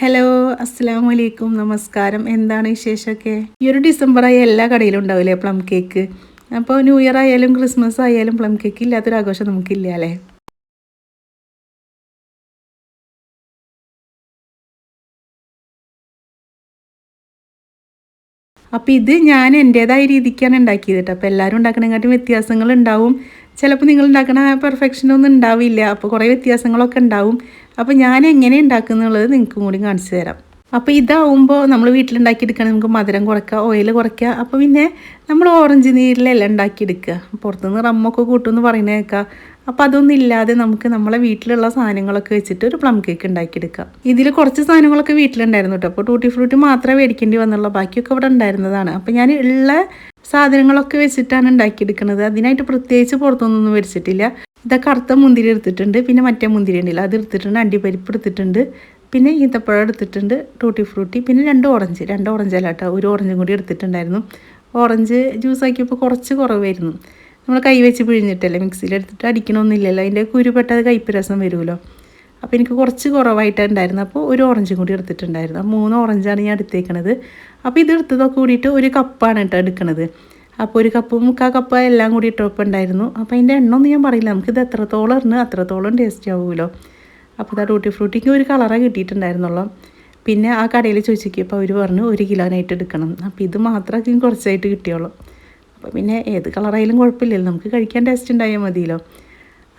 Hello അസ്സാം വലൈക്കും നമസ്കാരം എന്താണ് വിശേഷമൊക്കെ? ഈ ഒരു ഡിസംബറായി എല്ലാ കടയിലും ഉണ്ടാവില്ലേ പ്ലം കേക്ക് അപ്പോൾ ന്യൂ ഇയർ ആയാലും ക്രിസ്മസ് ആയാലും പ്ലം കേക്ക് ഇല്ലാത്തൊരു ആഘോഷം നമുക്കില്ല അല്ലേ? അപ്പോൾ ഇത് ഞാൻ എന്റേതായ രീതിക്കാണ് ഉണ്ടാക്കിയത് കേട്ടോ. അപ്പോൾ എല്ലാവരും ഉണ്ടാക്കണേക്കാട്ടും വ്യത്യാസങ്ങൾ ഉണ്ടാവും. ചിലപ്പോൾ നിങ്ങൾ ഉണ്ടാക്കുന്ന പെർഫെക്ഷനൊന്നും ഉണ്ടാവില്ല. അപ്പോൾ കുറേ വ്യത്യാസങ്ങളൊക്കെ ഉണ്ടാവും. അപ്പോൾ ഞാൻ എങ്ങനെ ഉണ്ടാക്കുന്നുള്ളത് നിങ്ങൾക്കും കൂടി കാണിച്ചു തരാം. അപ്പോൾ ഇതാവുമ്പോൾ നമ്മൾ വീട്ടിലുണ്ടാക്കിയെടുക്കുകയാണെങ്കിൽ നമുക്ക് മധുരം കുറയ്ക്കുക ഓയിൽ കുറയ്ക്കുക അപ്പോൾ പിന്നെ നമ്മൾ ഓറഞ്ച് നീരിലെല്ലാം ഉണ്ടാക്കിയെടുക്കുക പുറത്തുനിന്ന് റമ്മൊക്കെ കൂട്ടുമെന്ന് പറയുന്നത് കേൾക്കുക അപ്പോൾ അതൊന്നും ഇല്ലാതെ നമുക്ക് നമ്മളെ വീട്ടിലുള്ള സാധനങ്ങളൊക്കെ വെച്ചിട്ട് ഒരു പ്ലം കേക്ക് ഉണ്ടാക്കിയെടുക്കാം. ഇതിൽ കുറച്ച് സാധനങ്ങളൊക്കെ വീട്ടിലുണ്ടായിരുന്നു കേട്ടോ. അപ്പോൾ ടൂട്ടി ഫ്രൂട്ടി മാത്രമേ മേടിക്കേണ്ടി വന്നുള്ളൂ. ബാക്കിയൊക്കെ ഇവിടെ ഉണ്ടായിരുന്നതാണ്. അപ്പോൾ ഞാൻ ഉള്ള സാധനങ്ങളൊക്കെ വെച്ചിട്ടാണ് ഉണ്ടാക്കിയെടുക്കുന്നത് അതിനായിട്ട് പ്രത്യേകിച്ച് പുറത്തുനിന്നൊന്നും മേടിച്ചിട്ടില്ല. ഇതൊക്കെ കറുത്ത മുന്തിരി എടുത്തിട്ടുണ്ട്. പിന്നെ മറ്റേ മുന്തിരി ഉണ്ടല്ലോ അത് എടുത്തിട്ടുണ്ട്. അണ്ടിപ്പരിപ്പ് എടുത്തിട്ടുണ്ട്. പിന്നെ ഈത്തപ്പഴം എടുത്തിട്ടുണ്ട് ടൂട്ടി ഫ്രൂട്ടി. പിന്നെ രണ്ട് ഓറഞ്ച് രണ്ട് ഓറഞ്ച് അല്ല കേട്ടോ ഒരു ഓറഞ്ചും കൂടി എടുത്തിട്ടുണ്ടായിരുന്നു. ഓറഞ്ച് ജ്യൂസ് ആക്കിയപ്പോൾ കുറച്ച് കുറവായിരുന്നു. നമ്മൾ കൈ വെച്ച് പിഴിഞ്ഞിട്ടല്ലേ മിക്സിയിൽ എടുത്തിട്ട് അടിക്കണമെന്നില്ലല്ലോ അതിന്റെ കുരുപെട്ടത് കയ്പ്പ് രസം വരുമല്ലോ. അപ്പോൾ എനിക്ക് കുറച്ച് കുറവായിട്ടുണ്ടായിരുന്നു. അപ്പോൾ ഒരു ഓറഞ്ചും കൂടി എടുത്തിട്ടുണ്ടായിരുന്നു. മൂന്ന് ഓറഞ്ചാണ് ഞാൻ എടുത്തേക്കണത്. അപ്പോൾ ഇത് എടുത്തതൊക്കെ കൂടിയിട്ട് ഒരു കപ്പാണ് കേട്ടോ എടുക്കണത്. അപ്പോൾ ഒരു കപ്പ് മുക്കാൽ കപ്പ് എല്ലാം കൂടി ഇട്ടപ്പോൾ ഉണ്ടായിരുന്നു അപ്പോൾ അതിന്റെ എണ്ണമൊന്നും ഞാൻ പറയില്ല. നമുക്കിത് എത്രത്തോളം ഇടുന്നു അത്രത്തോളം ടേസ്റ്റ് ആവുമല്ലോ. അപ്പോൾ ഇതാ ടൂട്ടി ഫ്രൂട്ടിക്ക് ഒരു കളറാണ് കിട്ടിയിട്ടുണ്ടായിരുന്നുള്ളൂ. പിന്നെ ആ കടയിൽ ചോദിച്ചപ്പോൾ അവർ പറഞ്ഞു ഒരു കിലോനായിട്ട് എടുക്കണം. അപ്പോൾ ഇത് മാത്രമേ കുറച്ചായിട്ട് കിട്ടിയുള്ളൂ. അപ്പോൾ പിന്നെ ഏത് കളറായാലും കുഴപ്പമില്ലല്ലോ. നമുക്ക് കഴിക്കാൻ ടേസ്റ്റ് ഉണ്ടായാൽ മതിയല്ലോ.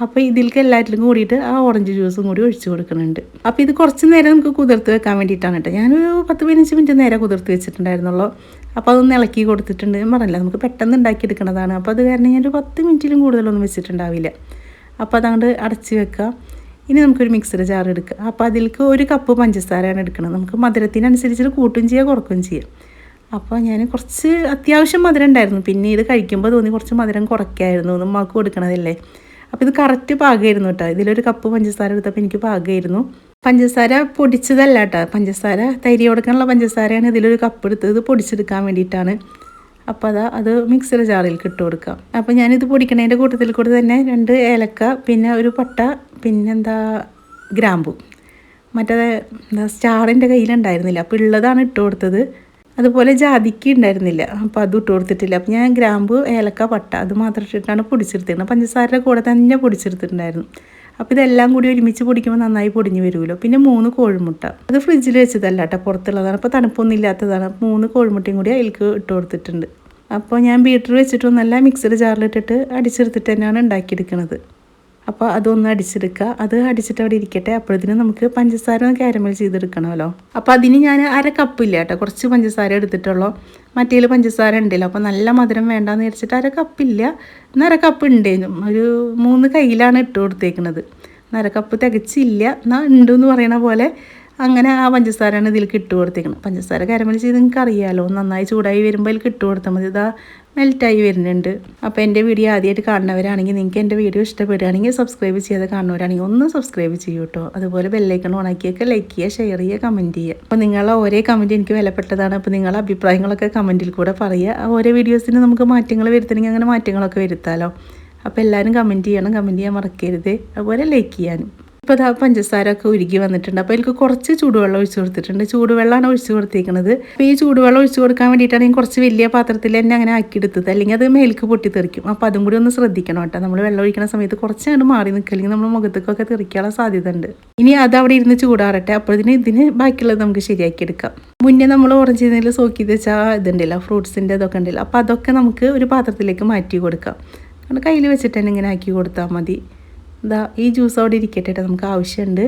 അപ്പോൾ ഇതിലേക്ക് എല്ലാറ്റിലും കൂടിയിട്ട് ആ ഓറഞ്ച് ജ്യൂസും കൂടി ഒഴിച്ച് കൊടുക്കുന്നുണ്ട്. അപ്പോൾ ഇത് കുറച്ച് നേരം നമുക്ക് കുതിർത്ത് വെക്കാൻ വേണ്ടിയിട്ടാണ് കേട്ടോ. ഞാനൊരു പത്ത് പതിനഞ്ച് മിനിറ്റ് നേരെ കുതിർത്ത് വെച്ചിട്ടുണ്ടായിരുന്നുള്ളൂ. അപ്പോൾ അതൊന്ന് ഇളക്കി കൊടുത്തിട്ടുണ്ട്. പറഞ്ഞില്ല നമുക്ക് പെട്ടെന്ന് ഉണ്ടാക്കിയെടുക്കുന്നതാണ് അപ്പോൾ അത് കാരണം ഞാനൊരു പത്ത് മിനിറ്റിലും കൂടുതലൊന്നും വെച്ചിട്ടുണ്ടാവില്ല. അപ്പോൾ അതങ്ങോട്ട് അടച്ച് വെക്കുക. ഇനി നമുക്കൊരു മിക്സർ ജാർ എടുക്കുക. അപ്പോൾ അതിലേക്ക് ഒരു കപ്പ് പഞ്ചസാരയാണ് എടുക്കുന്നത് നമുക്ക് മധുരത്തിനനുസരിച്ച് കൂട്ടും ചെയ്യുക കുറക്കും ചെയ്യാം. അപ്പോൾ ഞാൻ കുറച്ച് അത്യാവശ്യം മധുരം ഉണ്ടായിരുന്നു. പിന്നെ ഇത് കഴിക്കുമ്പോൾ തോന്നി കുറച്ച് മധുരം കുറയ്ക്കായിരുന്നു. നമ്മൾക്ക് കൊടുക്കണതല്ലേ. അപ്പോൾ ഇത് കറക്റ്റ് പാകമായിരുന്നു കേട്ടോ ഇതിലൊരു കപ്പ് പഞ്ചസാര എടുത്തപ്പോൾ എനിക്ക് പാകമായിരുന്നു പഞ്ചസാര പൊടിച്ചതല്ല കേട്ടോ പഞ്ചസാര തൈരി കൊടുക്കാനുള്ള പഞ്ചസാരയാണ് ഇതിലൊരു കപ്പ് എടുത്തത്. പൊടിച്ചെടുക്കാൻ വേണ്ടിയിട്ടാണ്. അപ്പോൾ അതാ അത് മിക്സിയുടെ ജാറിലേക്ക് ഇട്ട് കൊടുക്കാം. അപ്പോൾ ഞാനിത് പൊടിക്കണതിന്റെ കൂട്ടത്തിൽ കൂടെ തന്നെ രണ്ട് ഏലക്ക പിന്നെ ഒരു പട്ട പിന്നെന്താ ഗ്രാമ്പു. മറ്റേ സ്റ്റാറിന്റെ കയ്യിലുണ്ടായിരുന്നില്ല. അപ്പോൾ ഉള്ളതാണ് ഇട്ട് കൊടുത്തത്. അതുപോലെ ജാതിക്ക് ഉണ്ടായിരുന്നില്ല. അപ്പോൾ അതും ഇട്ട് കൊടുത്തിട്ടില്ല. അപ്പോൾ ഞാൻ ഗ്രാമ്പു ഏലക്ക പട്ട അത് മാത്രം ഇട്ടിട്ടാണ് പൊടിച്ചെടുത്തിരുന്നത്. പഞ്ചസാരയുടെ കൂടെ തന്നെ പൊടിച്ചെടുത്തിട്ടുണ്ടായിരുന്നു. അപ്പോൾ ഇതെല്ലാം കൂടി ഒരുമിച്ച് പൊടിക്കുമ്പോൾ നന്നായി പൊടിഞ്ഞ് വരുമല്ലോ. പിന്നെ മൂന്ന് കോഴിമുട്ട. അത് ഫ്രിഡ്ജിൽ വെച്ചതല്ല കേട്ടോ പുറത്തുള്ളതാണ്. അപ്പോൾ തണുപ്പൊന്നും ഇല്ലാത്തതാണ്. മൂന്ന് കോഴിമുട്ടയും കൂടി അതിലേക്ക് ഇട്ട് കൊടുത്തിട്ടുണ്ട്. അപ്പോൾ ഞാൻ ബീറ്റർ വെച്ചിട്ടൊന്നല്ല മിക്സർ ജാറിലിട്ടിട്ട് അടിച്ചെടുത്തിട്ട് തന്നെയാണ് ഉണ്ടാക്കിയെടുക്കുന്നത് അപ്പോൾ അതൊന്ന് അടിച്ചെടുക്കുക അത് അടിച്ചിട്ട് അവിടെ ഇരിക്കട്ടെ. അപ്പോഴത്തിന് നമുക്ക് പഞ്ചസാര കാരമൽ ചെയ്തെടുക്കണമല്ലോ. അപ്പോൾ അതിന് ഞാൻ അര കപ്പില്ല കേട്ടോ. കുറച്ച് പഞ്ചസാര എടുത്തിട്ടുള്ളൂ. മറ്റേൽ പഞ്ചസാര ഉണ്ടല്ലോ അപ്പോൾ നല്ല മധുരം വേണ്ടാന്ന് വിചാരിച്ചിട്ട് അര കപ്പില്ല എന്നാൽ അര കപ്പ് ഉണ്ടേനും ഒരു മൂന്ന് കയ്യിലാണ് ഇട്ട് കൊടുത്തേക്കുന്നത് അര കപ്പ് തികച്ചില്ല. എന്നാൽ ഉണ്ടെന്ന് പറയണ പോലെ അങ്ങനെ ആ പഞ്ചസാരയാണ് ഇതിൽ ഇട്ട് കൊടുത്തേക്കുന്നത് പഞ്ചസാര കാരമൽ ചെയ്ത് നിങ്ങൾക്ക് അറിയാമല്ലോ നന്നായി ചൂടായി വരുമ്പോൾ അതിൽ ഇട്ട് കൊടുത്താൽ മതി. ഇതാ മെൽറ്റായി വരുന്നുണ്ട്. അപ്പോൾ എന്റെ വീഡിയോ ആദ്യമായിട്ട് കാണുന്നവരാണെങ്കിൽ നിങ്ങൾക്ക് എന്റെ വീഡിയോ ഇഷ്ടപ്പെടുകയാണെങ്കിൽ സബ്സ്ക്രൈബ് ചെയ്ത് കാണുന്നവരാണെങ്കിൽ ഒന്ന് സബ്സ്ക്രൈബ് ചെയ്യൂ കേട്ടോ അതുപോലെ ബെല്ലൈക്കൺ ഓണാക്കിയൊക്കെ ലൈക്ക് ചെയ്യുക ഷെയർ ചെയ്യുക കമന്റ് ചെയ്യുക. അപ്പോൾ നിങ്ങളെ ഓരോ കമന്റ് എനിക്ക് വിലപ്പെട്ടതാണ്. അപ്പോൾ നിങ്ങളുടെ അഭിപ്രായങ്ങളൊക്കെ കമന്റിൽ കൂടെ പറയുക. ഓരോ വീഡിയോസിന് നമുക്ക് മാറ്റങ്ങൾ വരുത്തണമെങ്കിൽ അങ്ങനെ മാറ്റങ്ങളൊക്കെ വരുത്താലോ. അപ്പോൾ എല്ലാവരും കമന്റ് ചെയ്യണം. കമന്റ് ചെയ്യാൻ മറക്കരുത്. അതുപോലെ ലൈക്ക് ചെയ്യാനും. ഇപ്പോൾ അതാ പഞ്ചസാര ഒക്കെ ഉരുകി വന്നിട്ടുണ്ട്. അപ്പോൾ എനിക്ക് കുറച്ച് ചൂടുവെള്ളം ഒഴിച്ചു കൊടുത്തിട്ടുണ്ട്. ചൂടുവെള്ളമാണ് ഒഴിച്ചു കൊടുത്തിരിക്കുന്നത് അപ്പോൾ ഈ ചൂടുവെള്ളം ഒഴിച്ചു കൊടുക്കാൻ വേണ്ടിയിട്ടാണ് ഞാൻ കുറച്ച് വലിയ പാത്രത്തിൽ തന്നെ അങ്ങനെ ആക്കിയെടുത്തത്. അല്ലെങ്കിൽ അത് മേൽക്ക് പൊട്ടിത്തെറിക്കും. അപ്പോൾ അതും കൂടി ഒന്ന് ശ്രദ്ധിക്കണം കേട്ടോ. നമ്മൾ വെള്ളം ഒഴിക്കുന്ന സമയത്ത് കുറച്ച് അങ്ങോട്ട് മാറി നിൽക്കുക അല്ലെങ്കിൽ നമ്മൾ മുഖത്തേക്കൊക്കെ തെറിക്കാനുള്ള സാധ്യത ഉണ്ട് ഇനി അത് അവിടെ ഇരുന്ന് ചൂടാറട്ടെ. അപ്പോഴത്തേന് ഇതിന് ബാക്കിയുള്ളത് നമുക്ക് ശരിയാക്കി എടുക്കാം. മുന്നേ നമ്മൾ ഓറഞ്ച് ഇതിൽ സോക്കി വെച്ചാൽ ഇതുണ്ടല്ലോ ഫ്രൂട്ട്സിന്റെ ഇതൊക്കെ ഉണ്ടല്ലോ. അപ്പോൾ അതൊക്കെ നമുക്ക് ഒരു പാത്രത്തിലേക്ക് മാറ്റി കൊടുക്കാം. കാരണം കയ്യിൽ വെച്ചിട്ട് തന്നെ ഇങ്ങനെ ആക്കി കൊടുത്താൽ മതി. ഇതാ ഈ ജ്യൂസ് അവിടെ ഇരിക്കട്ടെ നമുക്ക് ആവശ്യമുണ്ട്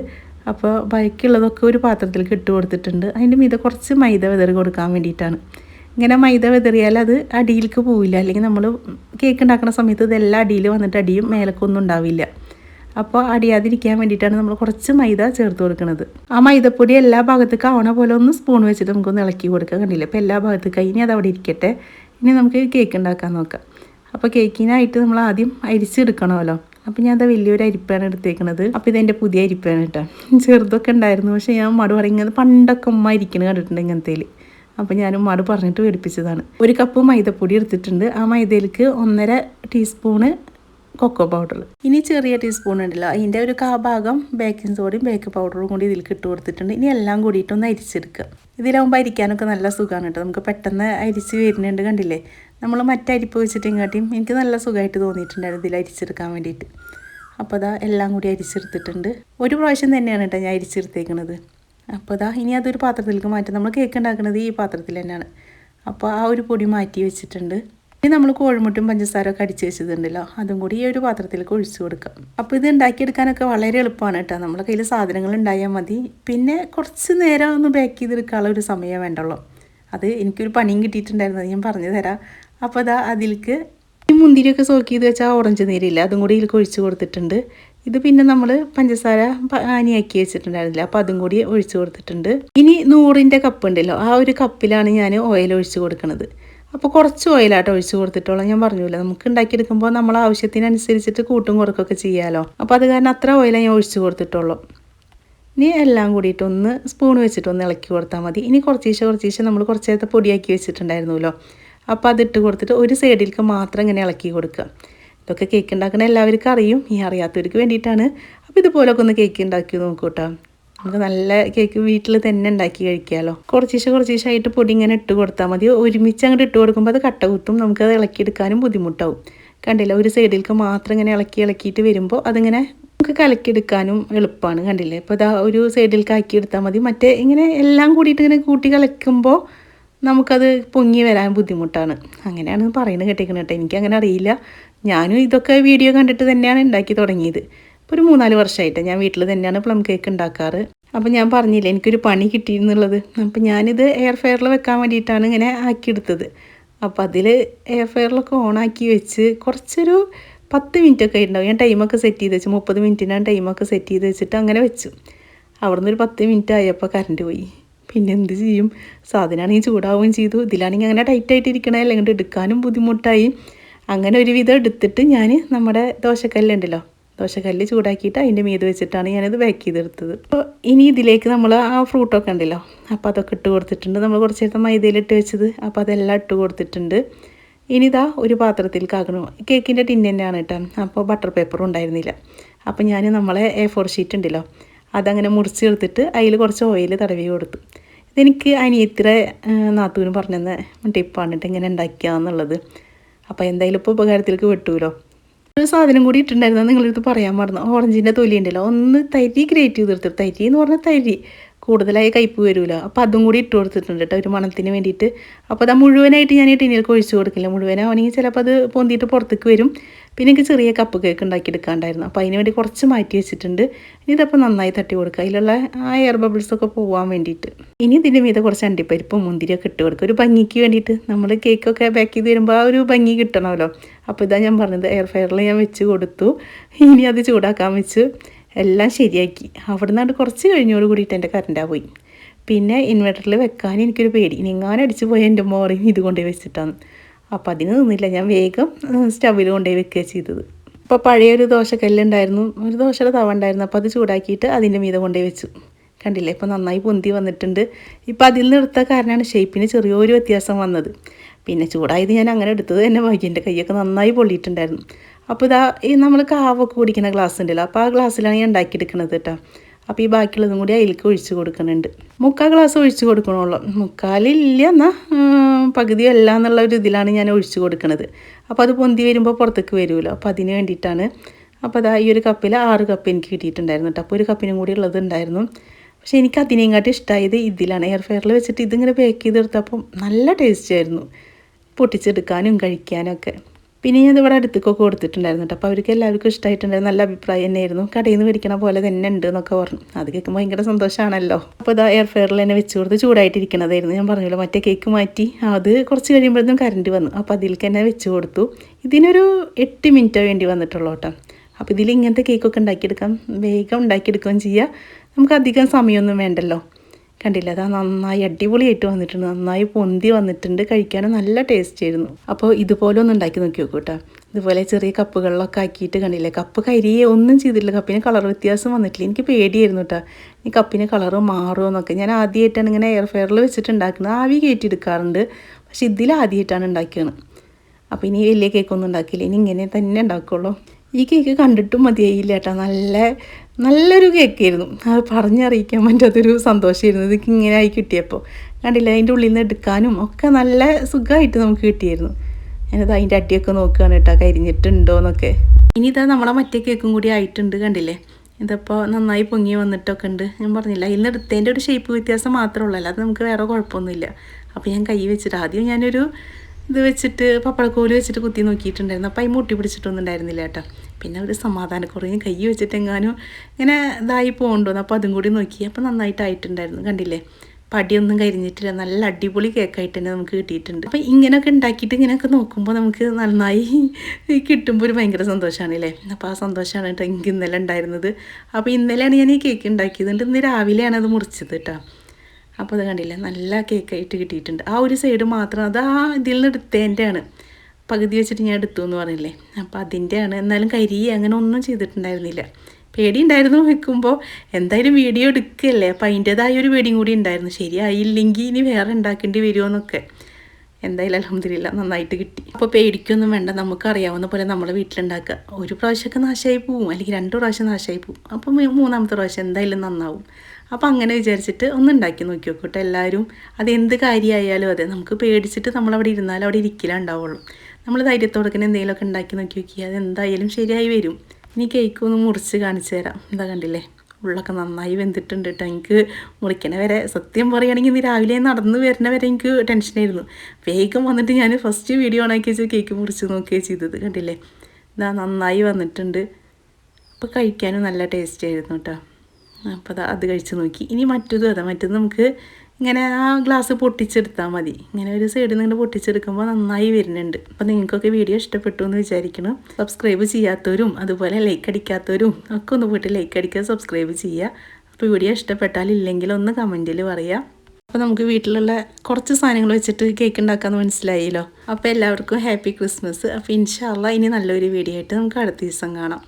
അപ്പോൾ ബാക്കിയുള്ളതൊക്കെ ഒരു പാത്രത്തിലേക്ക് ഇട്ട് കൊടുത്തിട്ടുണ്ട്. അതിന്റെ മീതെ കുറച്ച് മൈദ വിതറി കൊടുക്കാൻ വേണ്ടിയിട്ടാണ്. ഇങ്ങനെ മൈദ വിതറിയാൽ അത് അടിയിലേക്ക് പോവില്ല. അല്ലെങ്കിൽ നമ്മൾ കേക്ക് ഉണ്ടാക്കുന്ന സമയത്ത് ഇതെല്ലാം അടിയിൽ വന്നിട്ട് അടിയും മേലക്കൊന്നും ഉണ്ടാവില്ല. അപ്പോൾ അടിയാതിരിക്കാൻ വേണ്ടിയിട്ടാണ് നമ്മൾ കുറച്ച് മൈദ ചേർത്ത് കൊടുക്കുന്നത് ആ മൈദപ്പൊടി എല്ലാ ഭാഗത്തേക്ക് ആവണ പോലെ ഒന്ന് സ്പൂൺ വെച്ചിട്ട് നമുക്കൊന്ന് ഇളക്കി കൊടുക്കാൻ കണ്ടില്ല? അപ്പോൾ എല്ലാ ഭാഗത്തേക്ക് ഇനി അത് അവിടെ ഇരിക്കട്ടെ. ഇനി നമുക്ക് കേക്ക് ഉണ്ടാക്കാൻ നോക്കാം. അപ്പോൾ കേക്കിനായിട്ട് നമ്മൾ ആദ്യം അരിച്ചെടുക്കണമല്ലോ. അപ്പോൾ ഞാൻ അത് വലിയൊരു അരിപ്പാണ് എടുത്തേക്കണത്. അപ്പോൾ ഇതെന്റെ പുതിയ അരിപ്പാണ് കേട്ടോ. ചെറുതൊക്കെ ഉണ്ടായിരുന്നു പക്ഷേ ഞാൻ മടു പറയുന്നത് പണ്ടൊക്കെ ഉമ്മ ഇരിക്കണ കണ്ടിട്ടുണ്ട് ഇങ്ങനത്തേൽ അപ്പോൾ ഞാൻ ഉമ്മാട് പറഞ്ഞിട്ട് മേടിപ്പിച്ചതാണ് ഒരു കപ്പ് മൈദപ്പൊടി എടുത്തിട്ടുണ്ട്. ആ മൈദയിലേക്ക് ഒന്നര ടീസ്പൂണ് കൊക്കോ പൗഡർ ഇനി ചെറിയ ടീസ്പൂൺ ഉണ്ടല്ലോ. അതിന്റെ ഒരു കാ ഭാഗം ബേക്കിംഗ് സോഡയും ബേക്കിംഗ് പൗഡറും കൂടി ഇതിലേക്ക് ഇട്ട് കൊടുത്തിട്ടുണ്ട്. ഇനി എല്ലാം കൂടിയിട്ടൊന്ന് അരിച്ചെടുക്കുക. ഇതിലാവുമ്പോൾ അരിക്കാനൊക്കെ നല്ല സുഖമാണ് കേട്ടോ. നമുക്ക് പെട്ടെന്ന് അരിച്ച് വരുന്നുണ്ട് കണ്ടില്ലേ? നമ്മൾ മറ്റരിപ്പ് വെച്ചിട്ടും കാട്ടിയും എനിക്ക് നല്ല സുഖമായിട്ട് തോന്നിയിട്ടുണ്ടായിരുന്നു ഇതിൽ അരിച്ചെടുക്കാൻ വേണ്ടിയിട്ട്. അപ്പോൾ അതാ എല്ലാം കൂടി അരിച്ചെടുത്തിട്ടുണ്ട്. ഒരു പ്രാവശ്യം തന്നെയാണ് കേട്ടോ ഞാൻ അരിച്ചെടുത്തേക്കണത്. അപ്പോൾ അതാ ഇനി അതൊരു പാത്രത്തിലേക്ക് മാറ്റി. നമ്മൾ കേക്ക് ഉണ്ടാക്കുന്നത് ഈ പാത്രത്തിൽ തന്നെയാണ്. അപ്പോൾ ആ ഒരു പൊടി മാറ്റി വെച്ചിട്ടുണ്ട്. ഇനി നമ്മൾ കോഴിമുട്ടും പഞ്ചസാരമൊക്കെ അടിച്ച് വെച്ചിട്ടുണ്ടല്ലോ അതും കൂടി ഈ ഒരു പാത്രത്തിലേക്ക് ഒഴിച്ചു കൊടുക്കാം. അപ്പോൾ ഇത് ഉണ്ടാക്കിയെടുക്കാനൊക്കെ വളരെ എളുപ്പമാണ് കേട്ടോ. നമ്മളെ കയ്യിൽ സാധനങ്ങൾ ഉണ്ടായാൽ മതി. പിന്നെ കുറച്ച് നേരം ഒന്ന് ബേക്ക് ചെയ്തെടുക്കാനുള്ള ഒരു സമയം വേണ്ടുള്ളൂ. അത് എനിക്കൊരു പണിയും കിട്ടിയിട്ടുണ്ടായിരുന്നു. അത് ഞാൻ പറഞ്ഞു തരാം അപ്പോൾ അതാ അതിലേക്ക് ഈ മുന്തിരിയൊക്കെ സോക്ക് ചെയ്ത് വെച്ചാൽ ഓറഞ്ച് നീരില്ല. അതും കൂടി ഇതിലേക്ക് ഒഴിച്ച് കൊടുത്തിട്ടുണ്ട്. ഇത് പിന്നെ നമ്മൾ പഞ്ചസാര അനിയാക്കി വെച്ചിട്ടുണ്ടായിരുന്നില്ല. അപ്പോൾ അതും കൂടി ഒഴിച്ച് കൊടുത്തിട്ടുണ്ട്. ഇനി നൂറിന്റെ കപ്പ് ഉണ്ടല്ലോ. ആ ഒരു കപ്പിലാണ് ഞാൻ ഓയിൽ ഒഴിച്ച് കൊടുക്കുന്നത് അപ്പോൾ കുറച്ച് ഓയിലാട്ടോ ഒഴിച്ച് കൊടുത്തിട്ടോളം ഞാൻ പറഞ്ഞില്ല നമുക്ക് ഉണ്ടാക്കിയെടുക്കുമ്പോൾ നമ്മൾ ആവശ്യത്തിനനുസരിച്ചിട്ട് കൂട്ടും കുറക്കൊക്കെ ചെയ്യാമല്ലോ അപ്പോൾ അത് കാരണം അത്ര ഓയിലാണ് ഞാൻ ഒഴിച്ച് കൊടുത്തിട്ടുള്ളൂ. ഇനി എല്ലാം കൂടിയിട്ട് ഒന്ന് സ്പൂൺ വെച്ചിട്ട് ഒന്ന് ഇളക്കി കൊടുത്താൽ മതി. ഇനി കുറച്ചീശ കുറച്ചീശ നമ്മൾ കുറച്ച് നേരത്തെ പൊടിയാക്കി വെച്ചിട്ടുണ്ടായിരുന്നല്ലോ. അപ്പോൾ അതിട്ട് കൊടുത്തിട്ട് ഒരു സൈഡിലേക്ക് മാത്രം ഇങ്ങനെ ഇളക്കി കൊടുക്കുക. ഇതൊക്കെ കേക്ക് ഉണ്ടാക്കുന്ന എല്ലാവർക്കും അറിയും. ഈ അറിയാത്തവർക്ക് വേണ്ടിയിട്ടാണ്. അപ്പോൾ ഇതുപോലൊക്കെ ഒന്ന് കേക്ക് ഉണ്ടാക്കി നോക്കൂട്ടോ നമുക്ക് നല്ല കേക്ക് വീട്ടിൽ തന്നെ ഉണ്ടാക്കി കഴിക്കാമല്ലോ കുറച്ചീശ കുറച്ചീശായിട്ട് പൊടി ഇങ്ങനെ ഇട്ട് കൊടുത്താൽ മതി. ഒരുമിച്ച് അങ്ങോട്ട് ഇട്ട് കൊടുക്കുമ്പോൾ അത് കട്ട കുത്തും. നമുക്കത് ഇളക്കിയെടുക്കാനും ബുദ്ധിമുട്ടാവും. കണ്ടില്ല? ഒരു സൈഡിലേക്ക് മാത്രം ഇങ്ങനെ ഇളക്കി ഇളക്കിയിട്ട് വരുമ്പോൾ അതിങ്ങനെ നമുക്ക് കലക്കിയെടുക്കാനും എളുപ്പമാണ് കണ്ടില്ലേ? അപ്പോൾ ഇതാ ഒരു സൈഡിലേക്ക് ആക്കി എടുത്താൽ മതി. മറ്റേ ഇങ്ങനെ എല്ലാം കൂടിയിട്ട് ഇങ്ങനെ കൂട്ടി കലക്കുമ്പോൾ നമുക്കത് പൊങ്ങി വരാൻ ബുദ്ധിമുട്ടാണ്. അങ്ങനെയാണ് പറയുന്നത് കേട്ടേക്കുന്നത് കേട്ടോ. എനിക്കങ്ങനെ അറിയില്ല. ഞാനും ഇതൊക്കെ വീഡിയോ കണ്ടിട്ട് തന്നെയാണ് ഉണ്ടാക്കി തുടങ്ങിയത്. ഇപ്പോൾ ഒരു മൂന്നാൽ വർഷമായിട്ട് ഞാൻ വീട്ടിൽ തന്നെയാണ് പ്ലം കേക്ക് ഉണ്ടാക്കാറ്. അപ്പോൾ ഞാൻ പറഞ്ഞില്ല എനിക്കൊരു പണി കിട്ടിയെന്നുള്ളത് അപ്പോൾ ഞാനിത് എയർ ഫെയറിൽ വെക്കാൻ വേണ്ടിയിട്ടാണ് ഇങ്ങനെ ആക്കിയെടുത്തത്. അപ്പോൾ അതിൽ എയർ ഫെയറിലൊക്കെ ഓണാക്കി വെച്ച് കുറച്ചൊരു പത്ത് മിനിറ്റ് ഒക്കെ ഉണ്ടാവും ഞാൻ ടൈമൊക്കെ സെറ്റ് ചെയ്ത് വെച്ചു മുപ്പത് മിനിറ്റിനാണ് ടൈമൊക്കെ സെറ്റ് ചെയ്ത് വെച്ചിട്ട് അങ്ങനെ വെച്ചു. അവിടുന്ന് ഒരു പത്ത് മിനിറ്റ് ആയപ്പോൾ കറണ്ട് പോയി. പിന്നെ എന്ത് ചെയ്യും? സാധനമാണെങ്കിൽ ചൂടാവുകയും ചെയ്തു. ഇതിലാണെങ്കിൽ അങ്ങനെ ടൈറ്റായിട്ട് ഇരിക്കണേ അല്ലെങ്കിൽ എടുക്കാനും ബുദ്ധിമുട്ടായി. അങ്ങനെ ഒരുവിധം എടുത്തിട്ട് ഞാൻ നമ്മുടെ ദോശക്കല്ലുണ്ടല്ലോ. ദോശക്കല്ല് ചൂടാക്കിയിട്ട് അതിന്റെ മീത് വെച്ചിട്ടാണ് ഞാനത് ബേക്ക് ചെയ്തെടുത്തത്. അപ്പോൾ ഇനി ഇതിലേക്ക് നമ്മൾ ആ ഫ്രൂട്ടൊക്കെ ഉണ്ടല്ലോ. അപ്പോൾ അതൊക്കെ ഇട്ട് കൊടുത്തിട്ടുണ്ട്. നമ്മൾ കുറച്ച് നേരത്തെ മൈദയിലിട്ട് വെച്ചത്. അപ്പോൾ അതെല്ലാം ഇട്ട് കൊടുത്തിട്ടുണ്ട്. ഇനി ഇതാ ഒരു പാത്രത്തിലേക്ക് ആക്കണം. കേക്കിന്റെ ടിൻ തന്നെയാണ് കേട്ടോ. അപ്പോൾ ബട്ടർ പേപ്പറും ഉണ്ടായിരുന്നില്ല. അപ്പോൾ ഞാൻ നമ്മളെ എ ഫോർ ഷീറ്റ് ഉണ്ടല്ലോ. അതങ്ങനെ മുറിച്ച് എടുത്തിട്ട് അതിൽ കുറച്ച് ഓയിൽ തടവി കൊടുത്തു. ഇതെനിക്ക് അനിയത്തിര നാത്തൂന് പറഞ്ഞെന്ന ടിപ്പാണ് കേട്ടോ ഇങ്ങനെ ഉണ്ടാക്കുക എന്നുള്ളത്. അപ്പോൾ എന്തായാലും ഇപ്പോൾ ഉപകാരത്തിലേക്ക് വെട്ടൂലോ? ഒരു സാധനം കൂടി ഇട്ടുണ്ടായിരുന്നു നിങ്ങളടുത്ത് പറയാൻ മറന്നു. ഓറഞ്ചിന്റെ തൊലി ഉണ്ടല്ലോ ഒന്ന് തരി ഗ്രേറ്റ് ചെയ്തെടുത്തിട്ട് തരി എന്ന് പറഞ്ഞാൽ തരി. കൂടുതലായി കയ്പ് വരില്ല അപ്പോൾ അതും കൂടി ഇട്ട് കൊടുത്തിട്ടുണ്ട് കേട്ടോ ഒരു മണത്തിന് വേണ്ടിയിട്ട്. അപ്പോൾ അത് മുഴുവനായിട്ട് ഞാൻ ഈ ഒഴിച്ച് കൊടുക്കില്ല. മുഴുവനാവണമെങ്കിൽ ചിലപ്പോൾ അത് പൊന്തിയിട്ട് പുറത്തേക്ക് വരും. പിന്നെ എനിക്ക് ചെറിയ കപ്പ് കേക്ക് ഉണ്ടാക്കിയെടുക്കാണ്ടായിരുന്നു. അപ്പോൾ അതിന് വേണ്ടി കുറച്ച് മാറ്റി വെച്ചിട്ടുണ്ട്. ഇനി ഇതപ്പോൾ നന്നായി തട്ടി കൊടുക്കുക. അതിലുള്ള ആ എയർ ബബിൾസൊക്കെ പോകാൻ വേണ്ടിയിട്ട്. ഇനി ഇതിന്റെ മീതെ കുറച്ച് അണ്ടിപ്പരിപ്പും മുന്തിരിയൊക്കെ ഇട്ട് കൊടുക്കുക. ഒരു ഭംഗിക്ക് വേണ്ടിയിട്ട് നമ്മൾ കേക്കൊക്കെ ബാക്ക് ചെയ്ത് വരുമ്പോൾ ആ ഒരു ഭംഗി കിട്ടണമല്ലോ. അപ്പോൾ ഇതാ ഞാൻ പറഞ്ഞത് എയർ ഫയറിൽ ഞാൻ വെച്ച് കൊടുത്തു. ഇനി അത് ചൂടാക്കാൻ വെച്ച് എല്ലാം ശരിയാക്കി. അവിടെ നിന്നാണ് കുറച്ച് കഴിഞ്ഞോട് കൂടിയിട്ട് എന്റെ കറണ്ടാ പോയി. പിന്നെ ഇൻവെർട്ടറിൽ വെക്കാൻ എനിക്കൊരു പേടി. നിങ്ങാനും അടിച്ച് പോയ എന്റെ മോറിയും ഇത് കൊണ്ടുപോയി വെച്ചിട്ടാണ് അപ്പോൾ അതിന് നിന്നില്ല. ഞാൻ വേഗം സ്റ്റവിൽ കൊണ്ടുപോയി വെക്കുക ചെയ്തത്. അപ്പോൾ പഴയൊരു ദോശക്കല്ലുണ്ടായിരുന്നു. ഒരു ദോശയുടെ തവ ഉണ്ടായിരുന്നു അപ്പോൾ അത് ചൂടാക്കിയിട്ട് അതിന്റെ മീതെ കൊണ്ടുപോയി വെച്ചു. കണ്ടില്ലേ? ഇപ്പോൾ നന്നായി പൊന്തി വന്നിട്ടുണ്ട്. ഇപ്പോൾ അതിൽ നിന്ന് എടുത്ത കാരണമാണ് ഷേപ്പിന് ചെറിയൊരു വ്യത്യാസം വന്നത്. പിന്നെ ചൂടായത് ഞാൻ അങ്ങനെ എടുത്തത് തന്നെ ഭാഗ്യം. എന്റെ കൈയൊക്കെ നന്നായി പൊള്ളിയിട്ടുണ്ടായിരുന്നു. അപ്പോൾ ഇതാ ഈ നമ്മൾ കാവൊക്കെ കുടിക്കുന്ന ഗ്ലാസ് ഉണ്ടല്ലോ അപ്പോൾ ആ ഗ്ലാസ്സിലാണ് ഞാൻ ഉണ്ടാക്കിയെടുക്കുന്നത് കേട്ടോ അപ്പോൾ ഈ ബാക്കിയുള്ളതും കൂടി അതിലേക്ക് ഒഴിച്ച് കൊടുക്കുന്നുണ്ട് മുക്കാൽ ഗ്ലാസ് ഒഴിച്ച് കൊടുക്കണുള്ളൂ. മുക്കാലില്ല എന്നാൽ പകുതി അല്ല എന്നുള്ള ഒരു ഇതിലാണ് ഞാൻ ഒഴിച്ച് കൊടുക്കുന്നത് അപ്പോൾ അത് പൊന്തി വരുമ്പോൾ പുറത്തേക്ക് വരുമല്ലോ അപ്പോൾ അതിന് വേണ്ടിയിട്ടാണ്. അപ്പോൾ അതാ ഈ ഒരു കപ്പിൽ ആറ് കപ്പ് എനിക്ക് കിട്ടിയിട്ടുണ്ടായിരുന്നു കേട്ടോ അപ്പോൾ ഒരു കപ്പിനും കൂടി ഉള്ളത് ഉണ്ടായിരുന്നു. പക്ഷേ എനിക്ക് അതിനേക്കാട്ടി ഇഷ്ടമായത് ഇതിലാണ്. എയർ ഫെയറിൽ വെച്ചിട്ട് ഇതിങ്ങനെ ബേക്ക് ചെയ്തെടുത്തപ്പോൾ നല്ല ടേസ്റ്റ് ആയിരുന്നു. പൊട്ടിച്ചെടുക്കാനും കഴിക്കാനും ഒക്കെ. പിന്നെ ഞാൻ ഇവിടെ അടുത്തേക്കൊക്കെ കൊടുത്തിട്ടുണ്ടായിരുന്നു കേട്ടോ. അപ്പോൾ അവർക്ക് എല്ലാവർക്കും ഇഷ്ടമായിട്ടുണ്ടായിരുന്നു നല്ല അഭിപ്രായം തന്നെയായിരുന്നു. കടയിൽ നിന്ന് മേടിക്കണ പോലെ തന്നെ ഉണ്ട് എന്നൊക്കെ പറഞ്ഞു. അത് കേൾക്കുമ്പോൾ ഭയങ്കര സന്തോഷമാണല്ലോ അപ്പോൾ ഇതാ എയർ ഫെയറിൽ തന്നെ വെച്ച് കൊടുത്ത് ചൂടായിട്ടിരിക്കണതായിരുന്നു. ഞാൻ പറഞ്ഞല്ലോ മറ്റേ കേക്ക് മാറ്റി. അത് കുറച്ച് കഴിയുമ്പോഴത്തേക്കും കറണ്ട് വന്നു. അപ്പോൾ അതിലേക്ക് തന്നെ വെച്ച് കൊടുത്തു. ഇതിനൊരു എട്ട് മിനിറ്റോ വേണ്ടി വന്നിട്ടുള്ളൂ കേട്ടോ. അപ്പോൾ ഇതിൽ ഇങ്ങനത്തെ കേക്കൊക്കെ ഉണ്ടാക്കിയെടുക്കാം. വേഗം ഉണ്ടാക്കിയെടുക്കുകയും ചെയ്യുക നമുക്ക് അധികം സമയമൊന്നും വേണ്ടല്ലോ. കണ്ടില്ല. അതാ നന്നായി അടിപൊളിയായിട്ട് വന്നിട്ടുണ്ട്. നന്നായി പൊന്തി വന്നിട്ടുണ്ട്. കഴിക്കാനും നല്ല ടേസ്റ്റ് ആയിരുന്നു. അപ്പോൾ ഇതുപോലെ ഒന്ന് ഉണ്ടാക്കി നോക്കി നോക്കൂ കേട്ടോ? ഇതുപോലെ ചെറിയ കപ്പുകളിലൊക്കെ ആക്കിയിട്ട് കണ്ടില്ലേ? കപ്പ് കരിയെ ഒന്നും ചെയ്തിട്ടില്ല. കപ്പിന് കളർ വ്യത്യാസം വന്നിട്ടില്ല. എനിക്ക് പേടിയായിരുന്നു കേട്ടോ ഈ കപ്പിന് കളർ മാറുമോ എന്നൊക്കെ. ഞാൻ ആദ്യമായിട്ടാണ് ഇങ്ങനെ എയർ ഫെയറിൽ വെച്ചിട്ട് ഉണ്ടാക്കുന്നത്. ആവി കയറ്റി എടുക്കാറുണ്ട്. പക്ഷെ ഇതിൽ ആദ്യമായിട്ടാണ് ഉണ്ടാക്കിയത്. അപ്പോൾ ഇനി വലിയ കേക്കൊന്നും ഉണ്ടാക്കില്ല ഇനി ഇങ്ങനെ തന്നെ ഉണ്ടാക്കുള്ളൂ. ഈ കേക്ക് കണ്ടിട്ടും മതിയായില്ല കേട്ടോ നല്ല നല്ലൊരു കേക്കായിരുന്നു. അത് പറഞ്ഞറിയിക്കാൻ പറ്റാത്തൊരു സന്തോഷമായിരുന്നു. ഇത് ഇങ്ങനെ ആയി കിട്ടിയപ്പോൾ കണ്ടില്ല? അതിന്റെ ഉള്ളിൽ നിന്ന് എടുക്കാനും ഒക്കെ നല്ല സുഖമായിട്ട് നമുക്ക് കിട്ടിയായിരുന്നു ഞാനത് അതിന്റെ അടിയൊക്കെ നോക്കുകയാണ് കേട്ടോ. കരിഞ്ഞിട്ടുണ്ടോ എന്നൊക്കെ ഇനി ഇതാ നമ്മളെ മറ്റേ കേക്കും കൂടി ആയിട്ടുണ്ട് കണ്ടില്ലേ? ഇതിപ്പോൾ നന്നായി പൊങ്ങി വന്നിട്ടൊക്കെ ഉണ്ട്. ഞാൻ പറഞ്ഞില്ല? ഇന്ന് എടുത്തതിന്റെ ഒരു ഷേപ്പ് വ്യത്യാസം മാത്രമേ ഉള്ളൂ. അല്ലാതെ നമുക്ക് വേറെ കുഴപ്പമൊന്നുമില്ല. അപ്പോൾ ഞാൻ കൈ വെച്ചിട്ട് ആദ്യം ഞാനൊരു ഇത് വെച്ചിട്ട് പപ്പടക്കോൽ വെച്ചിട്ട് കുത്തി നോക്കിയിട്ടുണ്ടായിരുന്നു. അപ്പോൾ അതിന് മുട്ടി പിടിച്ചിട്ടൊന്നും ഉണ്ടായിരുന്നില്ല കേട്ടോ. പിന്നെ ഒരു സമാധാനക്കുറയും കൈ വെച്ചിട്ടെങ്ങാനും ഇങ്ങനെ ഇതായി പോകണ്ടോന്ന്. അപ്പോൾ അതും കൂടി നോക്കി. അപ്പോൾ നന്നായിട്ടായിട്ടുണ്ടായിരുന്നു. കണ്ടില്ലേ? പടിയൊന്നും കരിഞ്ഞിട്ടില്ല. നല്ല അടിപൊളി കേക്കായിട്ട് തന്നെ നമുക്ക് കിട്ടിയിട്ടുണ്ട്. അപ്പോൾ ഇങ്ങനെയൊക്കെ ഉണ്ടാക്കിയിട്ട് ഇങ്ങനെയൊക്കെ നോക്കുമ്പോൾ നമുക്ക് നന്നായി കിട്ടുമ്പോൾ ഒരു ഭയങ്കര സന്തോഷമാണ് അല്ലേ? അപ്പോൾ ആ സന്തോഷമാണ് കേട്ടോ എനിക്ക് ഇന്നലെ ഉണ്ടായിരുന്നത്. അപ്പോൾ ഇന്നലെയാണ് ഞാൻ ഈ കേക്ക് ഉണ്ടാക്കിയത് ഇന്ന് രാവിലെയാണ് അത് മുറിച്ചത് കേട്ടോ. അപ്പോൾ അത് കണ്ടില്ല? നല്ല കേക്കായിട്ട് കിട്ടിയിട്ടുണ്ട്. ആ ഒരു സൈഡ് മാത്രം. അത് ആ ഇതിൽ നിന്ന് എടുത്തതിന്റെയാണ്. പകുതി വെച്ചിട്ട് ഞാൻ എടുത്തു എന്ന് പറഞ്ഞില്ലേ? അപ്പോൾ അതിന്റെയാണ് എന്നാലും കരി അങ്ങനെ ഒന്നും ചെയ്തിട്ടുണ്ടായിരുന്നില്ല. പേടിയുണ്ടായിരുന്നു വെക്കുമ്പോൾ എന്തായാലും വീഡിയോ എടുക്കുകയല്ലേ അപ്പോൾ അതിന്റേതായ ഒരു പേടിയും കൂടി ഉണ്ടായിരുന്നു. ശരിയായില്ലെങ്കിൽ ഇനി വേറെ ഉണ്ടാക്കേണ്ടി വരുമോ എന്നൊക്കെ. എന്തായാലും അലഹമില്ല നന്നായിട്ട് കിട്ടി. അപ്പോൾ പേടിക്കൊന്നും വേണ്ട. നമുക്കറിയാവുന്ന പോലെ നമ്മളെ വീട്ടിലുണ്ടാക്കുക. ഒരു പ്രാവശ്യമൊക്കെ നാശമായി പോവും. അല്ലെങ്കിൽ രണ്ട് പ്രാവശ്യം നാശമായി പോവും. അപ്പോൾ മൂന്നാമത്തെ പ്രാവശ്യം എന്തായാലും നന്നാവും. അപ്പോൾ അങ്ങനെ വിചാരിച്ചിട്ട് ഒന്ന് ഉണ്ടാക്കി നോക്കി നോക്കൂട്ടെ എല്ലാവരും. അത് എന്ത് കാര്യമായാലും അതെ. നമുക്ക് പേടിച്ചിട്ട് നമ്മളവിടെ ഇരുന്നാലും അവിടെ ഇരിക്കില്ല ഉണ്ടാവുള്ളൂ. നമ്മൾ ധൈര്യത്തോടെ തന്നെ എന്തെങ്കിലുമൊക്കെ ഉണ്ടാക്കി നോക്കി നോക്കി അത് എന്തായാലും ശരിയായി വരും. ഇനി കേക്ക് ഒന്ന് മുറിച്ച് കാണിച്ചു തരാം. എന്താ കണ്ടില്ലേ? ഉള്ളൊക്കെ നന്നായി വെന്തിട്ടുണ്ട് കേട്ടോ എനിക്ക് മുറിക്കണ വരെ സത്യം പറയുകയാണെങ്കിൽ ഇന്ന് രാവിലെ നടന്നു വരുന്ന വരെ എനിക്ക് ടെൻഷനായിരുന്നു വേഗം വന്നിട്ട് ഞാൻ ഫസ്റ്റ് വീഡിയോ ഓണാക്കി വെച്ച് കേക്ക് മുറിച്ച് നോക്കുകയാണ് ചെയ്തത്. കണ്ടില്ലേ? ഇതാ നന്നായി വന്നിട്ടുണ്ട്. അപ്പോൾ കഴിക്കാനും നല്ല ടേസ്റ്റ് ആയിരുന്നു കേട്ടോ അപ്പോൾ അത് കഴിച്ച് നോക്കി. ഇനി മറ്റൊരു അതാ. മറ്റത് നമുക്ക് ഇങ്ങനെ ആ ഗ്ലാസ് പൊട്ടിച്ചെടുത്താൽ മതി. ഇങ്ങനെ ഒരു സൈഡിൽ നിന്ന് പൊട്ടിച്ചെടുക്കുമ്പോൾ നന്നായി വരുന്നുണ്ട്. അപ്പോൾ നിങ്ങൾക്കൊക്കെ വീഡിയോ ഇഷ്ടപ്പെട്ടു എന്ന് വിചാരിക്കണം. സബ്സ്ക്രൈബ് ചെയ്യാത്തവരും അതുപോലെ ലൈക്ക് അടിക്കാത്തവരും ഒക്കെ ഒന്ന് പോയിട്ട് ലൈക്ക് അടിക്കുക സബ്സ്ക്രൈബ് ചെയ്യുക. അപ്പോൾ വീഡിയോ ഇഷ്ടപ്പെട്ടാൽ ഇല്ലെങ്കിൽ ഒന്ന് കമന്റിൽ പറയുക അപ്പോൾ നമുക്ക് വീട്ടിലുള്ള കുറച്ച് സാധനങ്ങൾ വെച്ചിട്ട് കേക്ക് ഉണ്ടാക്കാമെന്ന് മനസ്സിലായല്ലോ. അപ്പോൾ എല്ലാവർക്കും ഹാപ്പി ക്രിസ്മസ് അപ്പോൾ ഇൻഷാല്ല ഇനി നല്ലൊരു വീഡിയോ ആയിട്ട് നമുക്ക് അടുത്ത ദിവസം കാണാം.